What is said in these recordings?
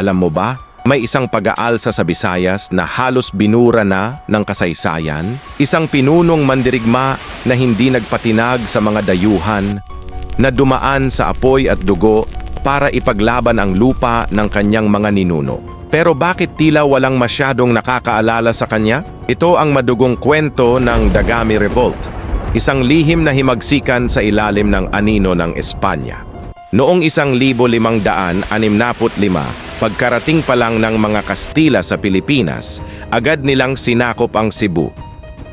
Alam mo ba, may isang pag-aalsa sa Visayas na halos binura na ng kasaysayan, isang pinunong mandirigma na hindi nagpatinag sa mga dayuhan, na dumaan sa apoy at dugo para ipaglaban ang lupa ng kanyang mga ninuno. Pero bakit tila walang masyadong nakakaalala sa kanya? Ito ang madugong kwento ng Dagami Revolt, isang lihim na himagsikan sa ilalim ng anino ng Espanya. Noong 1565, pagkarating pa lang ng mga Kastila sa Pilipinas, agad nilang sinakop ang Cebu.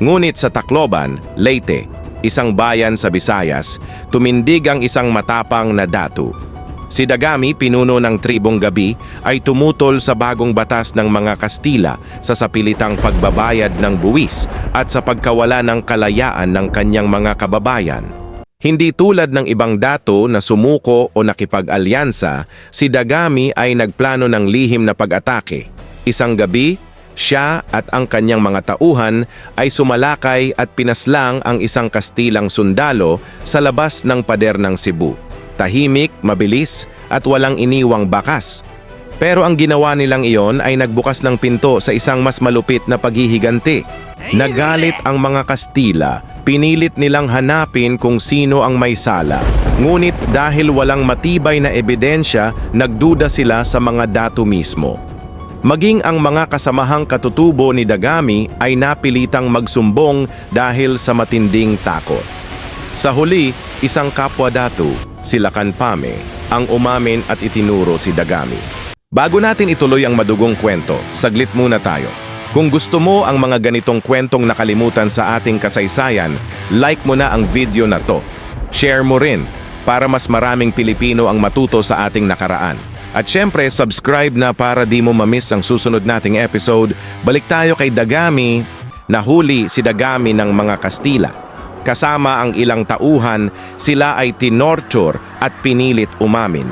Ngunit sa Tacloban, Leyte, isang bayan sa Visayas, tumindig ang isang matapang na datu. Si Dagami, pinuno ng tribong gabi, ay tumutol sa bagong batas ng mga Kastila sa sapilitang pagbabayad ng buwis at sa pagkawala ng kalayaan ng kanyang mga kababayan. Hindi tulad ng ibang dato na sumuko o nakipag-alyansa, si Dagami ay nagplano ng lihim na pag-atake. Isang gabi, siya at ang kanyang mga tauhan ay sumalakay at pinaslang ang isang kastilang sundalo sa labas ng pader ng Cebu. Tahimik, mabilis, at walang iniwang bakas. Pero ang ginawa nilang iyon ay nagbukas ng pinto sa isang mas malupit na paghihiganti. Nagalit ang mga Kastila, pinilit nilang hanapin kung sino ang may sala. Ngunit dahil walang matibay na ebidensya, nagduda sila sa mga dato mismo. Maging ang mga kasamahang katutubo ni Dagami ay napilitang magsumbong dahil sa matinding takot. Sa huli, isang kapwa datu, si Lakan Pame, ang umamin at itinuro si Dagami. Bago natin ituloy ang madugong kwento, saglit muna tayo. Kung gusto mo ang mga ganitong kwentong nakalimutan sa ating kasaysayan, like mo na ang video na to. Share mo rin para mas maraming Pilipino ang matuto sa ating nakaraan. At syempre, subscribe na para di mo mamiss ang susunod nating episode. Balik tayo kay Dagami, nahuli si Dagami ng mga Kastila. Kasama ang ilang tauhan, sila ay tinorture at pinilit umamin.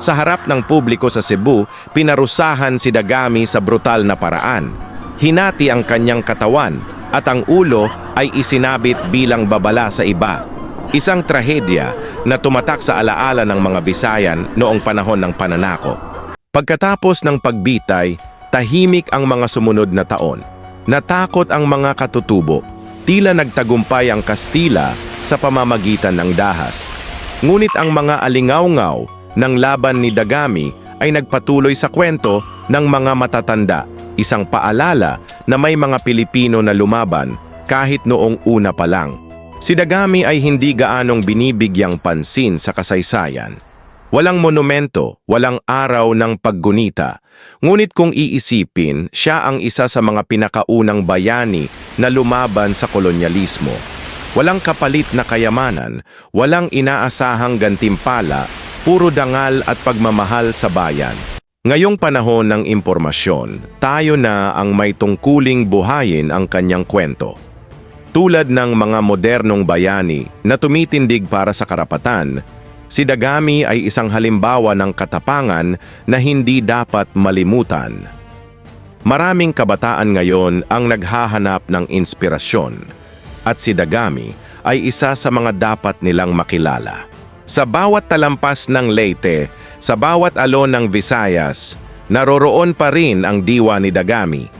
Sa harap ng publiko sa Cebu, pinarusahan si Dagami sa brutal na paraan. Hinati ang kanyang katawan at ang ulo ay isinabit bilang babala sa iba. Isang trahedya na tumatak sa alaala ng mga Visayan noong panahon ng pananakop. Pagkatapos ng pagbitay, tahimik ang mga sumunod na taon. Natakot ang mga katutubo. Tila nagtagumpay ang Kastila sa pamamagitan ng dahas. Ngunit ang mga alingaw-ngaw ng laban ni Dagami ay nagpatuloy sa kwento ng mga matatanda, isang paalala na may mga Pilipino na lumaban kahit noong una pa lang. Si Dagami ay hindi gaanong binibigyang pansin sa kasaysayan. Walang monumento, walang araw ng paggunita. Ngunit kung iisipin, siya ang isa sa mga pinakaunang bayani na lumaban sa kolonyalismo. Walang kapalit na kayamanan, walang inaasahang gantimpala, puro dangal at pagmamahal sa bayan. Ngayong panahon ng impormasyon, tayo na ang may tungkuling buhayin ang kanyang kwento. Tulad ng mga modernong bayani na tumitindig para sa karapatan, si Dagami ay isang halimbawa ng katapangan na hindi dapat malimutan. Maraming kabataan ngayon ang naghahanap ng inspirasyon at si Dagami ay isa sa mga dapat nilang makilala. Sa bawat talampas ng Leyte, sa bawat alon ng Visayas, naroroon pa rin ang diwa ni Dagami.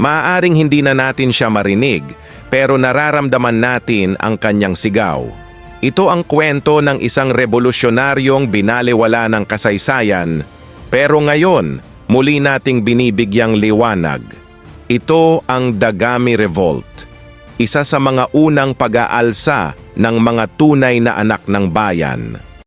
Maaaring hindi na natin siya marinig, pero nararamdaman natin ang kanyang sigaw. Ito ang kwento ng isang revolusyonaryong binaliwala ng kasaysayan, pero ngayon, muli nating binibigyang liwanag. Ito ang Dagami Revolt, isa sa mga unang pag-aalsa ng mga tunay na anak ng bayan.